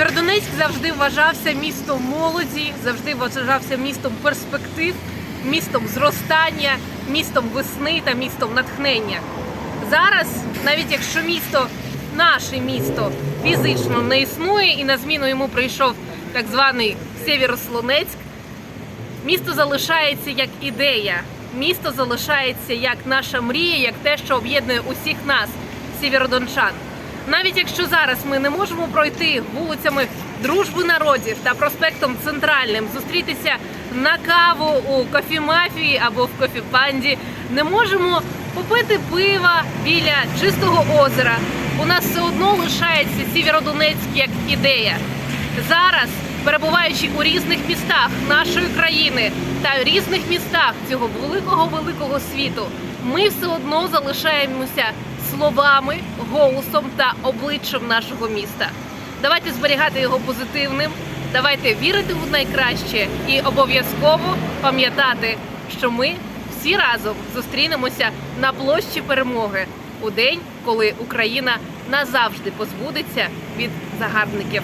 Сєвєродонецьк завжди вважався містом молоді, завжди вважався містом перспектив, містом зростання, містом весни та містом натхнення. Зараз, навіть якщо місто, наше місто фізично не існує, і на зміну йому прийшов так званий Сєвєрослонецьк, місто залишається як ідея, місто залишається як наша мрія, як те, що об'єднує усіх нас, сєвєродончан. Навіть якщо зараз ми не можемо пройти вулицями дружби народів та проспектом центральним, зустрітися на каву у кофімафії або в кофіпанді, не можемо попити пива біля чистого озера. У нас все одно лишається Сєвєродонецьк як ідея. Зараз, перебуваючи у різних містах нашої країни та різних містах цього великого великого світу, ми все одно залишаємося словами, голосом та обличчям нашого міста. Давайте зберігати його позитивним, давайте вірити у найкраще і обов'язково пам'ятати, що ми всі разом зустрінемося на площі перемоги у день, коли Україна назавжди позбудеться від загарбників.